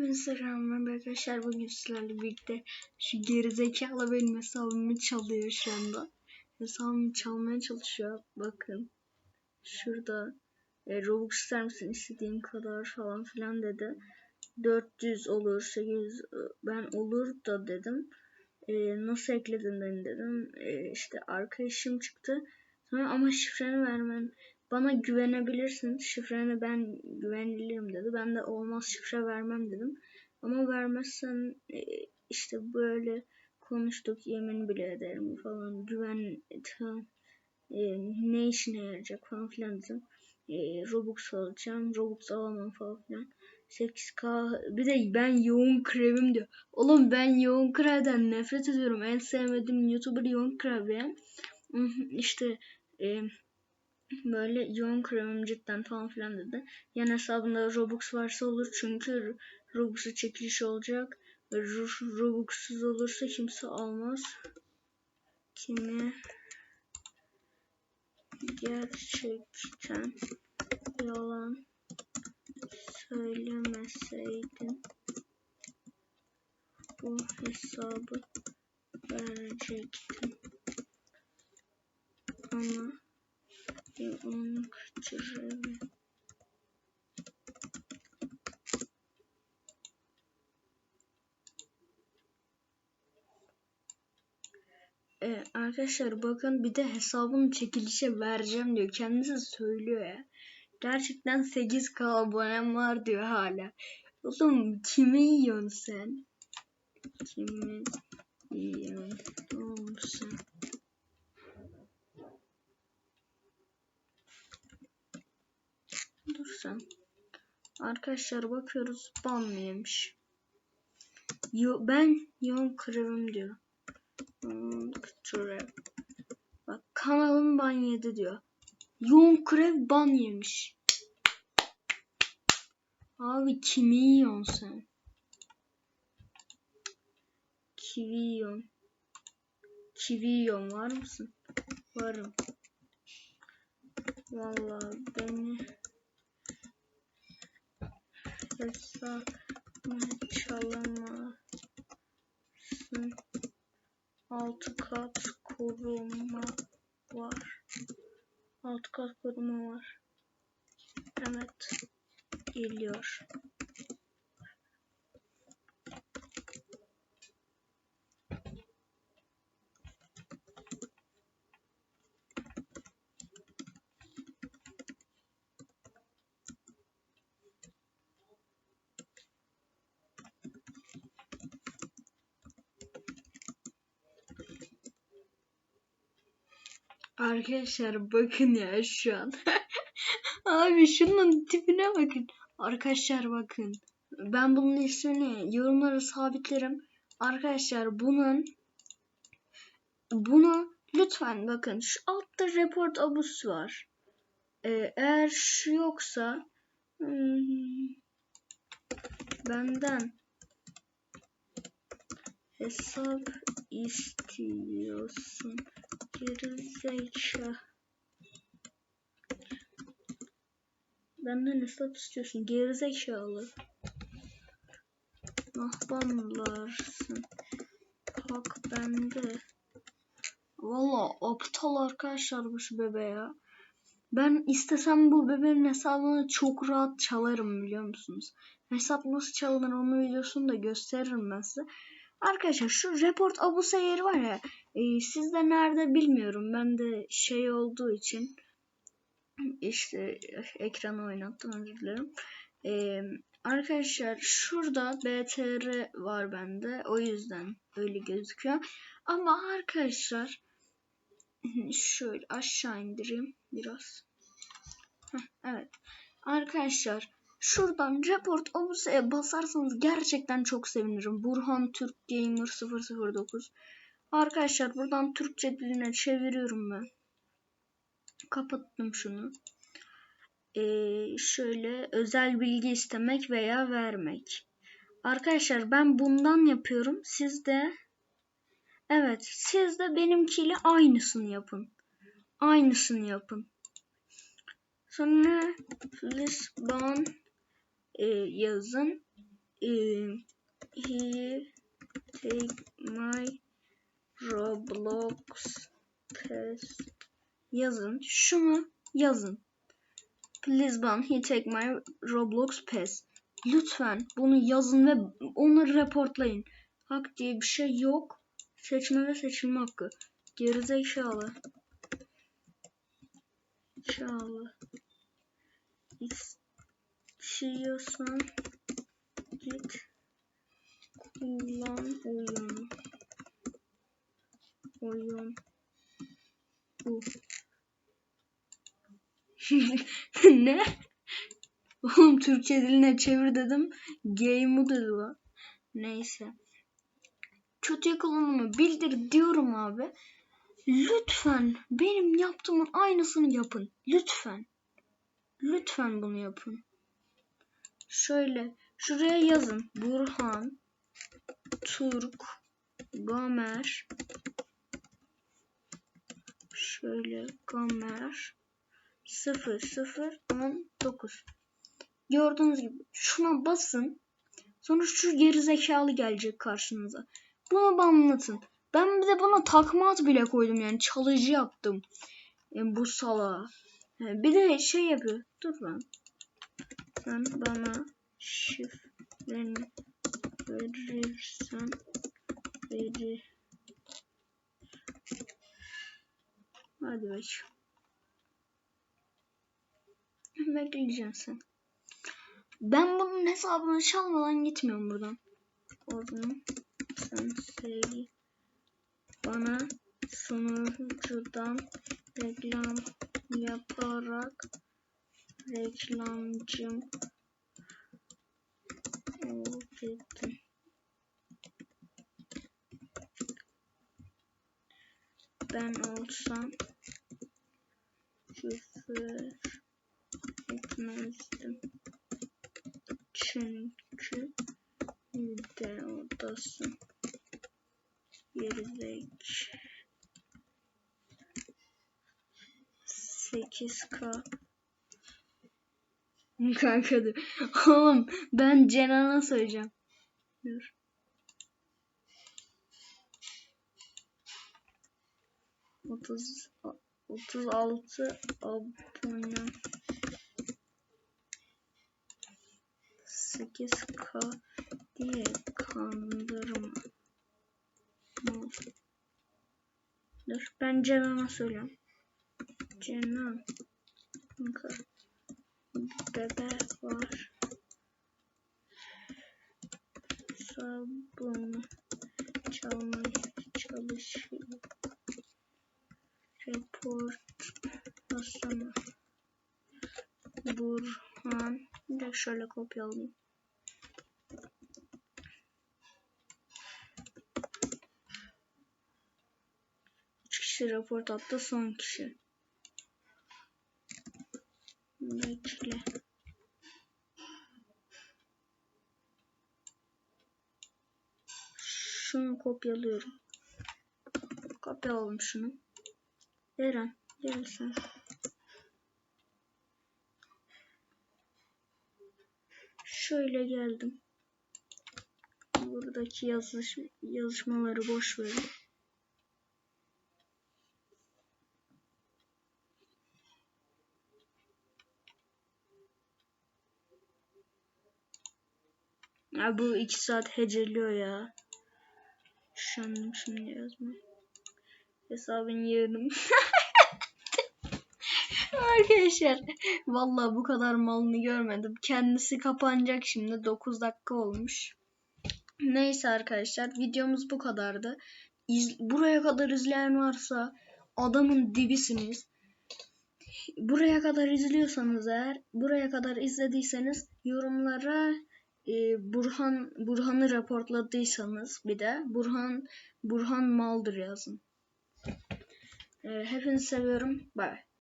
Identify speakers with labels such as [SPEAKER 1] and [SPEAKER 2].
[SPEAKER 1] Merhaba arkadaşlar bugün sizlerle birlikte şu gerizekalı benim hesabımı çalıyor şu anda. Hesabımı çalmaya çalışıyor. Bakın. Şurada e, Robux ister misin istediğin kadar falan filan dedi. 400 olur 800 e, ben olur da dedim. E, nasıl ekledin beni dedim. E, işte arkadaşım çıktı. Ama şifreni vermen bana güvenebilirsin. Şifreni ben güveniliyim dedi. Ben de olmaz şifre vermem dedim. Ama vermezsen e, işte böyle konuştuk yemin bile ederim falan güven tamam, e, ne işine yarayacak falan filan dedim. E, Robux alacağım. Robux alamam falan filan. 8K bir de ben yoğun krevim diyor. Oğlum ben yoğun krevden nefret ediyorum. En sevmediğim YouTuber yoğun krev ya. İşte e, böyle yoğun kremim cidden falan filan dedi. Yan hesabında Robux varsa olur çünkü Robux'u çekiliş olacak. Robux'suz olursa kimse almaz. Kimi gerçekten yalan söylemeseydin bu hesabı verecektim. Ama küçüğü. Ee, arkadaşlar bakın bir de hesabını çekilişe vereceğim diyor. Kendisi söylüyor ya. Gerçekten 8k abonem var diyor hala. Oğlum kimi yiyorsun sen? Kimi yiyorsun? Dur sen. Arkadaşlar bakıyoruz ban mı yemiş? Yo, ben yoğun krevim diyor. Krev. Bak kanalım ban yedi diyor. Yoğun krev ban yemiş. Abi kimi yiyorsun sen? Kivi yiyorsun. Kivi yiyorsun var mısın? Varım. Vallahi beni hesabımı çalamazsın. Altı kat koruma var. Altı kat koruma var. Evet. Geliyor. Arkadaşlar bakın ya şu an. Abi şunun tipine bakın. Arkadaşlar bakın. Ben bunun ismini yorumlara sabitlerim. Arkadaşlar bunun bunu lütfen bakın şu altta report abus var. Ee, eğer şu yoksa hmm, benden hesap istiyorsun. Gerizekalı. Benden hesap istiyorsun. Gerizekalı. Mahbanlarsın. Hak bende. Valla aptal arkadaşlar bu şu bebe ya. Ben istesem bu bebeğin hesabını çok rahat çalarım biliyor musunuz? Hesap nasıl çalınır onun videosunu da gösteririm ben size. Arkadaşlar şu report abusa yeri var ya e, sizde nerede bilmiyorum. Ben de şey olduğu için işte ekranı oynattım özür dilerim. E, arkadaşlar şurada BTR var bende. O yüzden öyle gözüküyor. Ama arkadaşlar şöyle aşağı indireyim biraz. Heh, evet. Arkadaşlar Şuradan report obusa'ya basarsanız gerçekten çok sevinirim. Burhan Türk Gamer 009. Arkadaşlar buradan Türkçe diline çeviriyorum ben. Kapattım şunu. Ee, şöyle özel bilgi istemek veya vermek. Arkadaşlar ben bundan yapıyorum. Siz de evet siz de benimkiyle aynısını yapın. Aynısını yapın. Sonra Lisbon e, yazın. eh, he take my Roblox pass yazın. Şunu yazın. Please ban he take my Roblox pass. Lütfen bunu yazın ve onları reportlayın. Hak diye bir şey yok. Seçme ve seçilme hakkı. Gerizekalı. İnşallah. İstiyorsan git kullan oyunu. Oyun. Bu. ne? Oğlum Türkçe diline çevir dedim. Game'u dedi lan. Neyse. Kötü kullanımı bildir diyorum abi. Lütfen benim yaptığımın aynısını yapın. Lütfen. Lütfen bunu yapın. Şöyle şuraya yazın. Burhan Turk Gamer şöyle Gamer 0019 Gördüğünüz gibi şuna basın. Sonra şu geri zekalı gelecek karşınıza. Bunu anlatın. Ben bir de buna takma bile koydum yani çalıcı yaptım. Yani bu sala. Bir de şey yapıyor. Dur lan. Sen bana şifreni verirsen verir. Hadi bakayım. Bekleyeceksin sen. Ben bunun hesabını çalmadan gitmiyorum buradan. O zaman sen söyle. Bana sunucudan reklam yaparak reklamcım ol dedim. Ben olsam küfür etmezdim. Çünkü videodasın. Gerizek. 8K Kanka dur. Oğlum ben Cenan'a söyleyeceğim. Dur. Otuz, otuz altı abone. 8K diye kandırma. Dur ben Cenan'a söyleyeyim. Cenan. Kanka. Bebe var. Sabun çalmaya çalışıyor. Report basana. Burhan. De şöyle kopyalayayım. Üç kişi raport attı son kişi. Bekle. Şunu kopyalıyorum. Kopyaladım şunu. Eren gel sen. Şöyle geldim. Buradaki yazış yazışmaları boş verin. Ya bu iki saat heceliyor ya. Üşendim şimdi yazma. Hesabın yerim. Arkadaşlar vallahi bu kadar malını görmedim. Kendisi kapanacak şimdi. 9 dakika olmuş. Neyse arkadaşlar videomuz bu kadardı. İz, buraya kadar izleyen varsa adamın dibisiniz. Buraya kadar izliyorsanız eğer, buraya kadar izlediyseniz yorumlara e, Burhan Burhan'ı raportladıysanız bir de Burhan Burhan maldır yazın. E, hepinizi seviyorum. Bye.